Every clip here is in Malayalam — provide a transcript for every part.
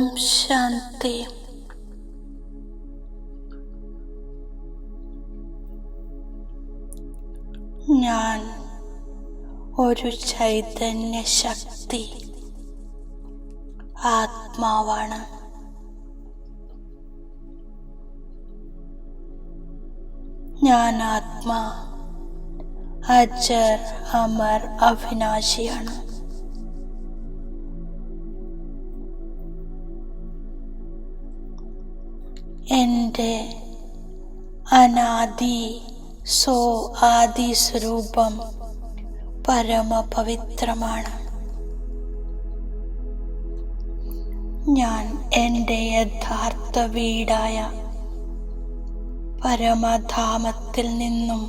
ഓം ശാന്തി. ഞാൻ ഒരു ചൈതന്യ ശക്തി ആത്മാവാണ്. ഞാൻ ആത്മാ. അജർ അമർ അവിനാശിയാണ്. അനാദി സോ ആദി സ്വരൂപം പരമപവിത്രമാണ് ഞാൻ എന്റെ യഥാർത്ഥ വീടായ പരമധാമത്തിൽ നിന്നും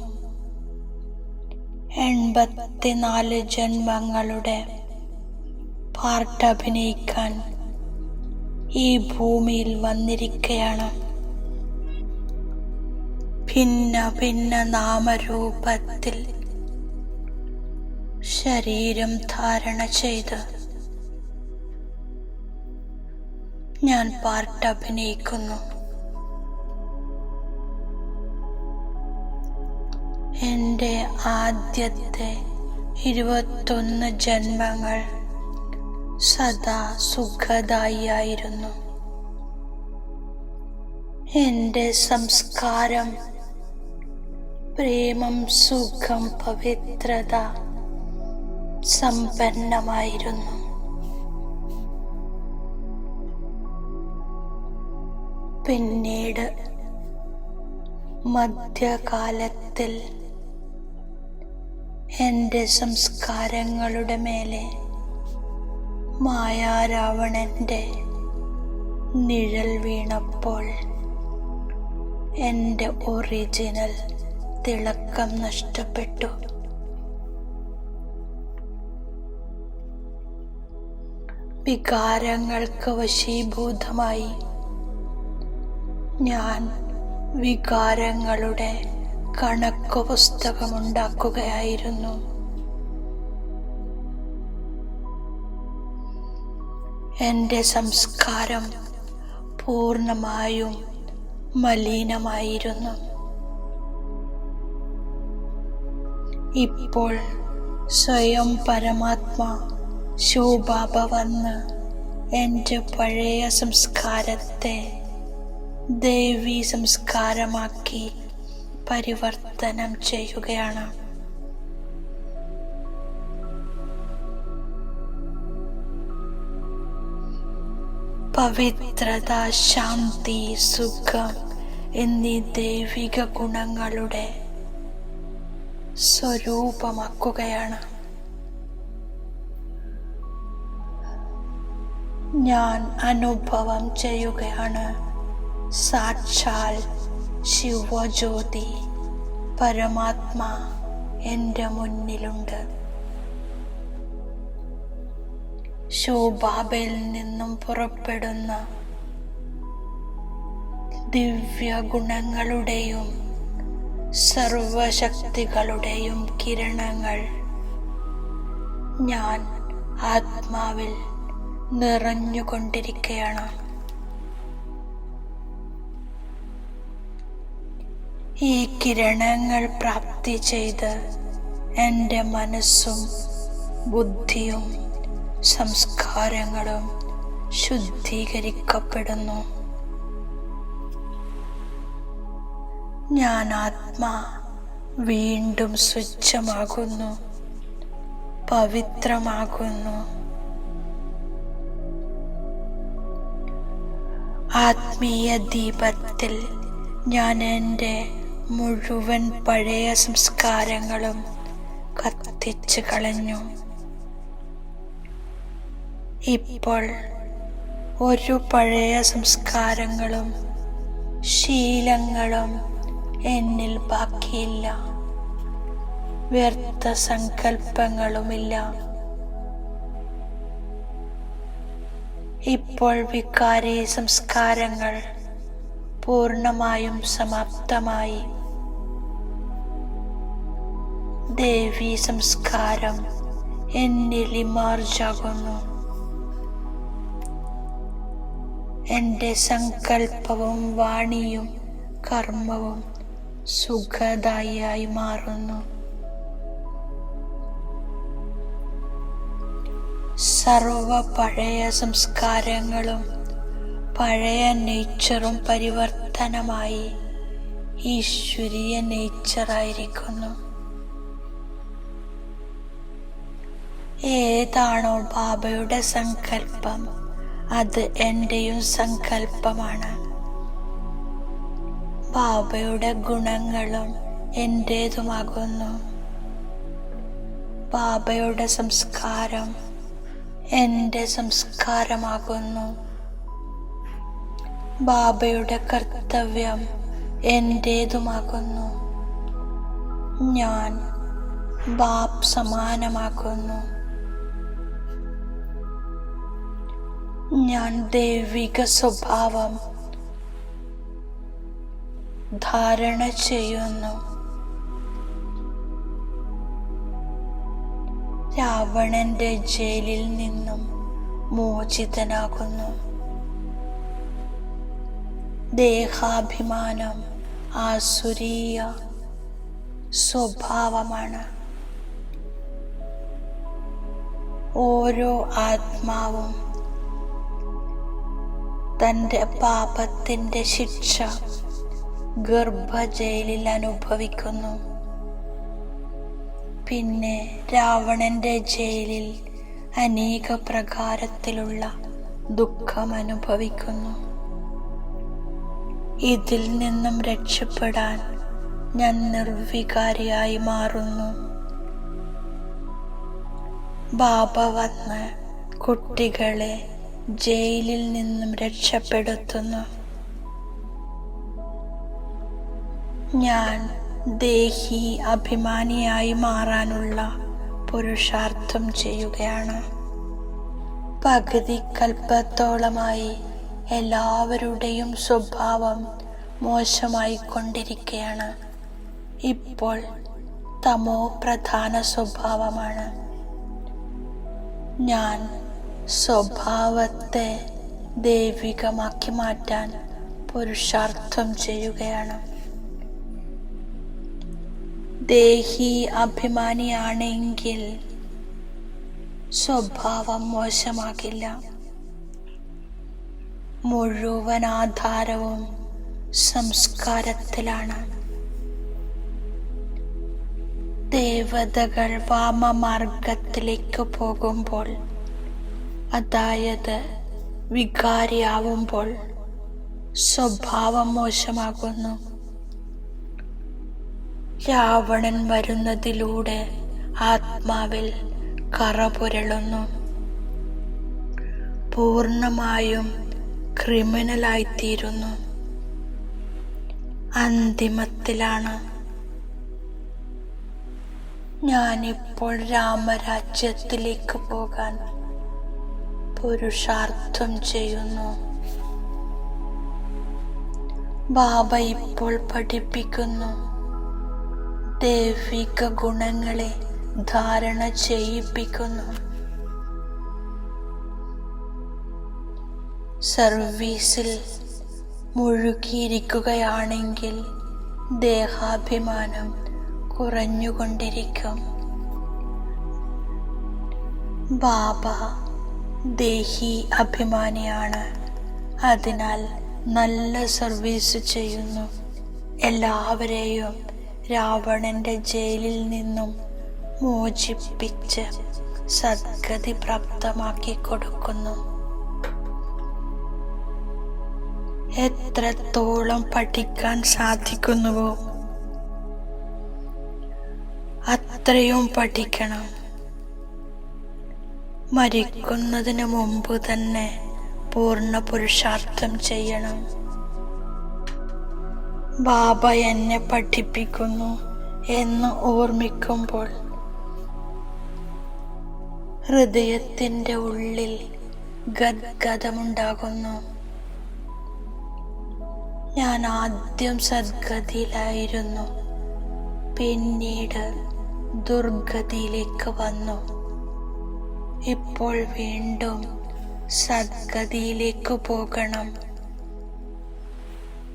എൺപത്തിനാല് ജന്മങ്ങളുടെ പാർട്ട് അഭിനയിക്കാൻ ഈ ഭൂമിയിൽ വന്നിരിക്കുകയാണ് ഭിന്ന ഭിന്ന നാമരൂപത്തിൽ ശരീരം ധാരണ ചെയ്ത് ഞാൻ പാർട്ട് അഭിനയിക്കുന്നു. എന്റെ ആദ്യത്തെ ഇരുപത്തൊന്ന് ജന്മങ്ങൾ സദാ സുഖദായിയായിരുന്നു എന്റെ സംസ്കാരം പ്രേമം സുഖം പവിത്രത സമ്പന്നമായിരുന്നു. പിന്നീട് മധ്യകാലത്തിൽ എന്റെ സംസ്കാരങ്ങളുടെ മേലെ മായാരാവണന്റെ നിഴൽ വീണപ്പോൾ എന്റെ ഒറിജിനൽ തിളക്കം നഷ്ടപ്പെട്ടു. വികാരങ്ങൾക്ക് വശീഭൂതമായി. ഞാൻ വികാരങ്ങളുടെ കണക്ക് പുസ്തകമുണ്ടാക്കുകയായിരുന്നു. എന്റെ സംസ്കാരം പൂർണമായും മലിനമായിരുന്നു. ഇപ്പോൾ സ്വയം പരമാത്മാ ശോഭാബ വന്ന് എന്റെ പഴയ സംസ്കാരത്തെ ദേവി സംസ്കാരമാക്കി പരിവർത്തനം ചെയ്യുകയാണ്. പവിത്രത ശാന്തി സുഖം എന്നീ ദൈവിക ഗുണങ്ങളുടെ സ്വരൂപമാക്കുകയാണ്. ഞാൻ അനുഭവം ചെയ്യുകയാണ്. സാക്ഷാൽ ശിവജ്യോതി പരമാത്മാ എന്റെ മുന്നിലുണ്ട്. ശോഭാബയിൽ നിന്നും പുറപ്പെടുന്ന ദിവ്യ ഗുണങ്ങളുടെയും സർവശക്തികളുടെയും കിരണങ്ങൾ. ഞാൻ ആത്മാവിൽ നിറഞ്ഞുകൊണ്ടിരിക്കുകയാണ് ഈ കിരണങ്ങൾ പ്രാപ്തി ചെയ്ത് എന്റെ മനസ്സും ബുദ്ധിയും സംസ്കാരങ്ങളും ശുദ്ധീകരിക്കപ്പെടുന്നു. ഞാൻ ആത്മാ വീണ്ടും സ്വച്ഛമാകുന്നു പവിത്രമാകുന്നു. ആത്മീയ ദീപത്തിൽ ഞാൻ എന്റെ മുഴുവൻ പഴയ സംസ്കാരങ്ങളും കത്തിച്ചു കളഞ്ഞു. ഇപ്പോൾ ഒരു പഴയ സംസ്കാരങ്ങളും ശീലങ്ങളും എന്നിൽ ബാക്കിയില്ല. വ്യർത്ഥ സങ്കല്പങ്ങളുമില്ല. ഇപ്പോൾ വികാരി സംസ്കാരങ്ങൾ പൂർണമായും സമാപ്തമായി. ദേവി സംസ്കാരം എന്നിൽ ഇമാർജാകുന്നു. എന്റെ സങ്കല്പവും വാണിയും കർമ്മവും സുഖദായിയായി മാറുന്നു. സർവ പഴയ സംസ്കാരങ്ങളും പഴയ നേച്ചറും പരിവർത്തനമായി ഈശ്വരീയ നേച്ചറായിരിക്കുന്നു ഏതാണോ ബാബയുടെ സങ്കല്പം അത് എന്റെയും സങ്കല്പമാണ്. ബാബയുടെ ഗുണങ്ങളും എന്റേതുമാകുന്നു ബാബയുടെ സംസ്കാരം എന്റെ സംസ്കാരമാകുന്നു. ബാബയുടെ കർത്തവ്യം എന്റേതുമാകുന്നു ഞാൻ ബാബ് സമാനമാകുന്നു. ഞാൻ ദൈവിക സ്വഭാവം ധാരണ ചെയ്യുന്നു. രാവണന്റെ ജയിലിൽ നിന്നും മോചിതനാകുന്നു. ദേഹാഭിമാനം ആസുരീയ സ്വഭാവമാണ്. ഓരോ ആത്മാവും തന്റെ പാപത്തിന്റെ ശിക്ഷ ഗർഭജയിലിൽ അനുഭവിക്കുന്നു. പിന്നെ രാവണന്റെ ജയിലിൽ അനേക പ്രകാരത്തിലുള്ള ദുഃഖം അനുഭവിക്കുന്നു. ഇതിൽ നിന്നും രക്ഷപ്പെടാൻ ഞാൻ നിർവികാരിയായി മാറുന്നു. ബാബ വന്ന് കുട്ടികളെ ജയിലിൽ നിന്നും രക്ഷപ്പെടുത്തുന്നു. ഞാൻ ദേഹി അഭിമാനിയായി മാറാനുള്ള പുരുഷാർത്ഥം ചെയ്യുകയാണ്. പകുതി കൽപ്പത്തോളമായി എല്ലാവരുടെയും സ്വഭാവം മോശമായി കൊണ്ടിരിക്കുകയാണ് ഇപ്പോൾ തമോ പ്രധാന സ്വഭാവമാണ്. ഞാൻ സ്വഭാവത്തെ ദൈവികമാക്കി മാറ്റാൻ പുരുഷാർത്ഥം ചെയ്യുകയാണ്. ദേഹി അഭിമാനിയാണെങ്കിൽ സ്വഭാവം മോശമാകില്ല. മുഴുവൻ ആധാരവും സംസ്കാരത്തിലാണ്. ദേവതകൾ വാമമാർഗത്തിലേക്ക് പോകുമ്പോൾ അതായത് വികാരിയാവുമ്പോൾ സ്വഭാവം മോശമാകുന്നു. രാവണൻ വരുന്നതിലൂടെ ആത്മാവിൽ കറ പുരളുന്നു പൂർണമായും ക്രിമിനലായിത്തീരുന്നു. അന്തിമത്തിലാണ്. ഞാനിപ്പോൾ രാമരാജ്യത്തിലേക്ക് പോകാൻ പുരുഷാർത്ഥം ചെയ്യുന്നു. ബാബ ഇപ്പോൾ പഠിപ്പിക്കുന്നു. ദൈവിക ഗുണങ്ങളെ ധാരണ ചെയ്യിപ്പിക്കുന്നു. സർവീസിൽ മുഴുകിയിരിക്കുകയാണെങ്കിൽ ദേഹാഭിമാനം കുറഞ്ഞുകൊണ്ടിരിക്കും. ബാബ ദേഹി അഭിമാനിയാണ്. അതിനാൽ നല്ല സർവീസ് ചെയ്യുന്നു. എല്ലാവരെയും രാവണന്റെ ജയിലിൽ നിന്നും മോചിപ്പിച്ച് സദ്ഗതി പ്രാപ്തമാക്കി കൊടുക്കുന്നു. എത്രത്തോളം പഠിക്കാൻ സാധിക്കുന്നുവോ അത്രയും പഠിക്കണം. മരിക്കുന്നതിന് മുമ്പ് തന്നെ പൂർണ പുരുഷാർത്ഥം ചെയ്യണം. ബാബ എന്നെ പഠിപ്പിക്കുന്നു എന്ന് ഓർമ്മിക്കുമ്പോൾ ഹൃദയത്തിന്റെ ഉള്ളിൽ ഗദ്ഗതമുണ്ടാകുന്നു ഞാൻ ആദ്യം സദ്ഗതിയിലായിരുന്നു പിന്നീട് ദുർഗതിയിലേക്ക് വന്നു. ഇപ്പോൾ വീണ്ടും സദ്ഗതിയിലേക്ക് പോകണം.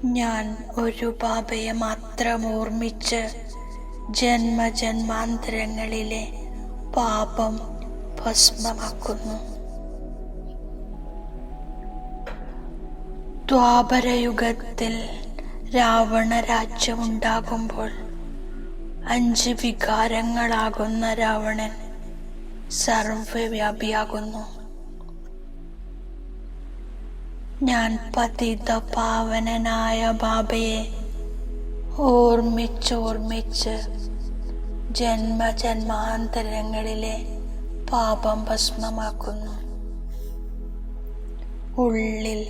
ഞാൻ ഒരു ബാബയെ മാത്രം ഓർമ്മിച്ച് ജന്മജന്മാന്തരങ്ങളിലെ പാപം ഭസ്മമാക്കുന്നു. ദ്വാപരയുഗത്തിൽ രാവണ രാജ്യമുണ്ടാകുമ്പോൾ അഞ്ച് വികാരങ്ങളാകുന്ന രാവണൻ സർവവ്യാപിയാകുന്നു. ഞാൻ പതിത പാവനനായ ബാബയെ ഓർമ്മിച്ചോർമ്മിച്ച് ജന്മജന്മാന്തരങ്ങളിലെ പാപം ഭസ്മമാക്കുന്നു. ഉള്ളിൽ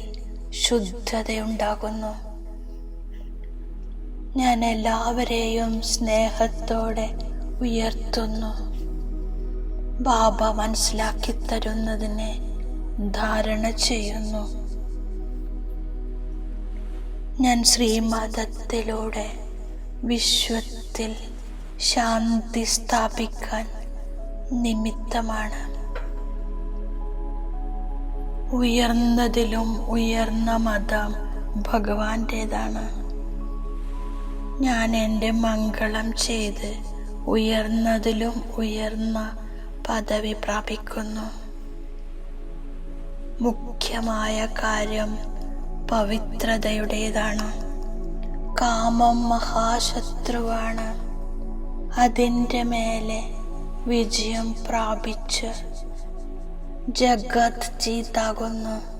ശുദ്ധതയുണ്ടാകുന്നു. ഞാൻ എല്ലാവരെയും സ്നേഹത്തോടെ ഉയർത്തുന്നു. ബാബ മനസ്സിലാക്കി തരുന്നതിനെ ധാരണ ചെയ്യുന്നു. ഞാൻ ശ്രീമതത്തിലൂടെ വിശ്വത്തിൽ ശാന്തി സ്ഥാപിക്കാൻ നിമിത്തമാണ്. ഉയർന്നതിലും ഉയർന്ന മതം ഭഗവാന്റേതാണ്. ഞാൻ എന്റെ മംഗളം ചെയ്ത് ഉയർന്നതിലും ഉയർന്ന പദവി പ്രാപിക്കുന്നു. മുഖ്യമായ കാര്യം പവിത്രതയുടേതാണ്. കാമം മഹാശത്രുവാണ്. അതിന്റെ മേലെ വിജയം പ്രാപിച്ച് ജഗത് ചീത്താകുന്നു.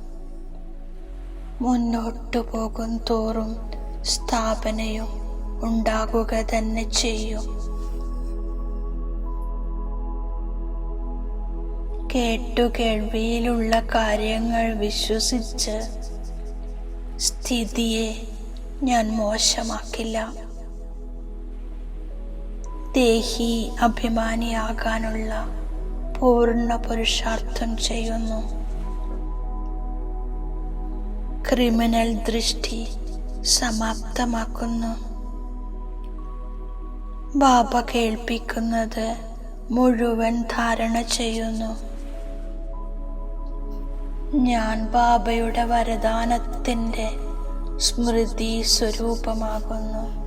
മുന്നോട്ടു പോകും തോറും സ്ഥാപനയും ഉണ്ടാകുക തന്നെ ചെയ്യും. കേട്ടു കേൾവിയിലുള്ള കാര്യങ്ങൾ വിശ്വസിച്ച് സ്ഥിതിയെ ഞാൻ മോശമാക്കില്ല. ദേഹി അഭിമാനിയാകാനുള്ള പൂർണ പുരുഷാർത്ഥം ചെയ്യുന്നു. ക്രിമിനൽ ദൃഷ്ടി സമാപ്തമാക്കുന്നു. ബാബ കേൾപ്പിക്കുന്നത് മുഴുവൻ ധാരണ ചെയ്യുന്നു. ഞാൻ ബാബയുടെ വരദാനത്തിന്റെ സ്മൃതി സ്വരൂപമാകുന്നു.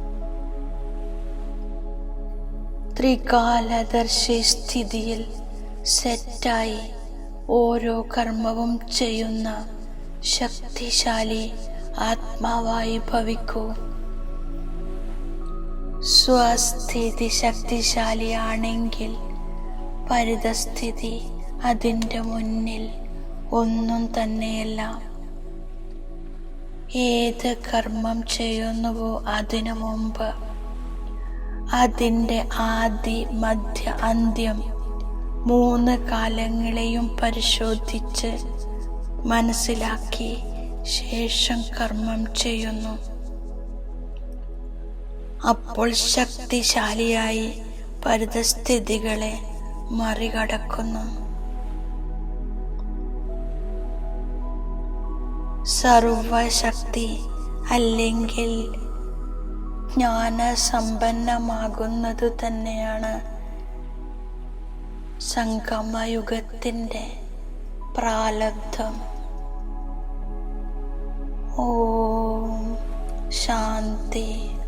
ത്രികാലദർശി സ്ഥിതിയിൽ സെറ്റായി ഓരോ കർമ്മവും ചെയ്യുന്ന ശക്തിശാലി ആത്മാവായി ഭവിക്കൂ. സ്വസ്ഥിതി ശക്തിശാലിയാണെങ്കിൽ പരിതസ്ഥിതി അതിന്റെ മുന്നിൽ ഒന്നും തന്നെയല്ല. ഏത് കർമ്മം ചെയ്യുന്നുവോ അതിനു മുമ്പ്. അതിന്റെ ആദി മധ്യ അന്ത്യം മൂന്ന് കാലങ്ങളെയും പരിശോധിച്ച് മനസ്സിലാക്കി ശേഷം കർമ്മം ചെയ്യുന്നു. അപ്പോൾ ശക്തിശാലിയായി പരിതസ്ഥിതികളെ മറികടക്കുന്നു. സർവശക്തി അല്ലെങ്കിൽ ജ്ഞാനസമ്പന്നമാകുന്നത് തന്നെയാണ് സംഗമയുഗത്തിന്റെ പ്രാലബ്ധം. ഓം ശാന്തി.